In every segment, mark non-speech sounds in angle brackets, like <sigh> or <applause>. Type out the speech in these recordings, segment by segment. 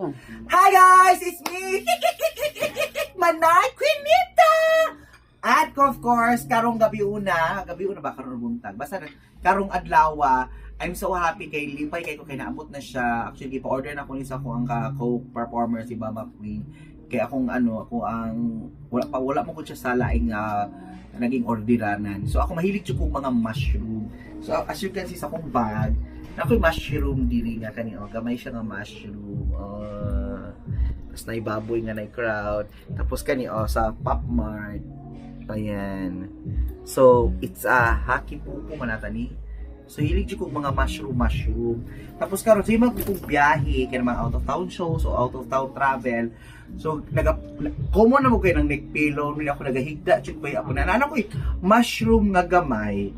Hi guys! It's me! <laughs> Manay Quinita! At of course, karong gabi una, gabi una ba karong buntag? Basta karong adlawa, I'm so happy kay Lipay kay ko kay naabot na siya. Actually, pa-order na ko ni sa ko ang co-performer si Mama Queen. Kaya akong ano, ako ang wala pa wala mo ko siya sa laing ah, naging orderanan. So ako mahilig jud kong mga mushroom. So as you can see sa akong bag, na ako'y mushroom diri nga kani oh, gamay siya nga mushroom. Uh, tapos na ibaboy nga na crowd. Tapos kani oh sa Pop. Ayan. So it's a haki pupo manata ni. So hilig jud kong mga mushroom mushroom. Tapos karon sa mga kong biyahe kaya mga out of town shows o out of town travel. So naga common na mo kayo ng neck pillow, nila ako nagahigda bay ako na ano ko mushroom nga gamay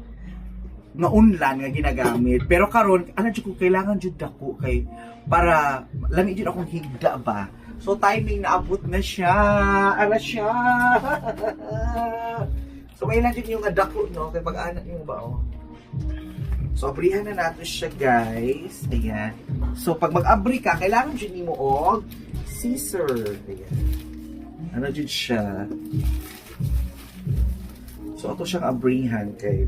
nga unlan nga ginagamit. Pero karon ano jud ko kailangan jud dako kay para lami jud akong higda ba. So timing naabot na siya. Ala siya. <laughs> so may lang jud yung dako no kay pag-anak yung ba oh. So abrihan na nato siya guys. Ayan. So pag mag-abri ka, kailangan jud nimo og scissor. Ayan. Ano jud siya? So ato siyang abrihan kay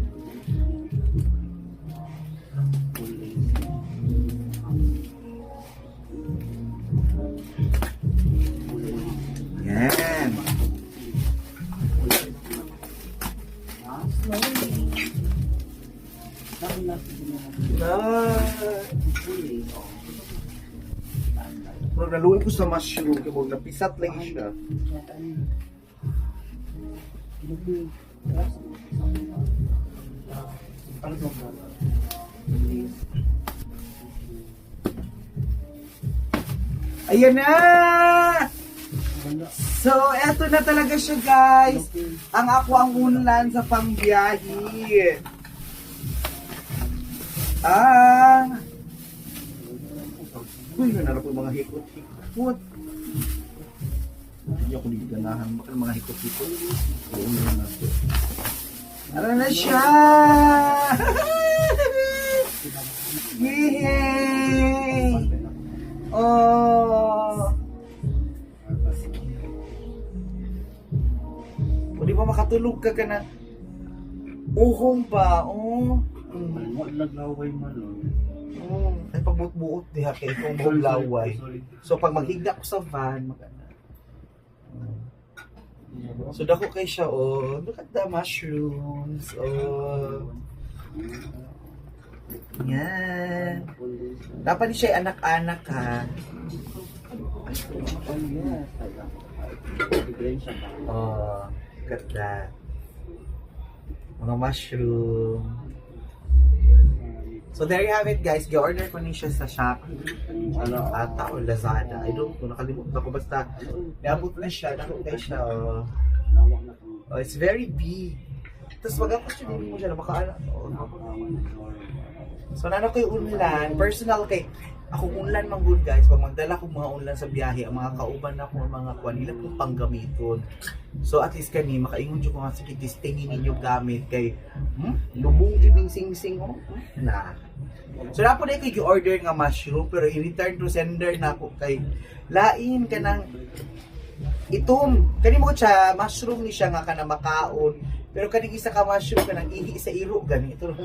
Pero naluwi ko sa mushroom kaya mo napisat lagi siya. Ano to? Ayan na! So, eto na talaga siya guys. Ang ako ang unlan sa pangbiyahe. Ah! Uy, nanarap yung mga hikot-hikot. Hindi ako niganahan. Baka mga hikot-hikot. Oo, yun na to. Ano na siya? <laughs> Yay! Oh! O ba makatulog ka ka na? Uhong pa, oh. Mm. Laglaway man o. Mm. Ay, pagbuot-buot diha kay kung buong laway. So, pag maghigda ko sa van, magana. So, dako kay siya, oh. Look at the mushrooms. Oh. Yan. Dapat di siya anak-anak, ha? Oh, look at that. Mga mushroom. So there you have it guys. Gi-order ko ni siya sa Shopee. Ano, ata o Lazada. I don't know. Nakalimutan ko. Basta, niabot na siya. Nakutay siya. Oh. Oh, it's very big. Tapos siya mo siya na makaanak. Oh. So nano kay unlan, personal kay ako unlan man good guys, pag magdala ko mga unlan sa biyahe, ang mga kauban na ko mga kuan nila kung panggamiton. So at least kani makaingon jud ko nga sige tingin ninyo gamit kay hmm, lubong jud ning sing-sing oh. Hmm, Na. So dapat na kay order nga mushroom pero i-return to sender na ako kay lain ka ng itom. Kani mo ko siya mushroom ni siya nga kana makaon. Pero kani isa ka mushroom ka nang ihi sa iro gani ito. <laughs>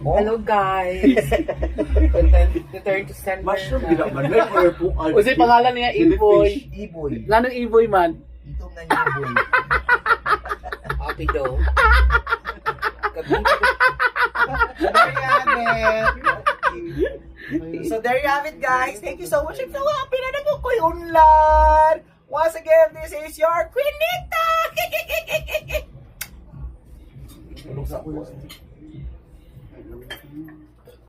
Hello guys! <laughs> Content return to sender. Mushroom na po. O si pangalan niya Iboy. Iboy. Lanong Iboy man. Itong na niya boy. Daw. So there you have it. You guys. Thank you so much. I'm so happy na nakukoy unlan. Once again, this is your Quinita! Tulog sa ulo.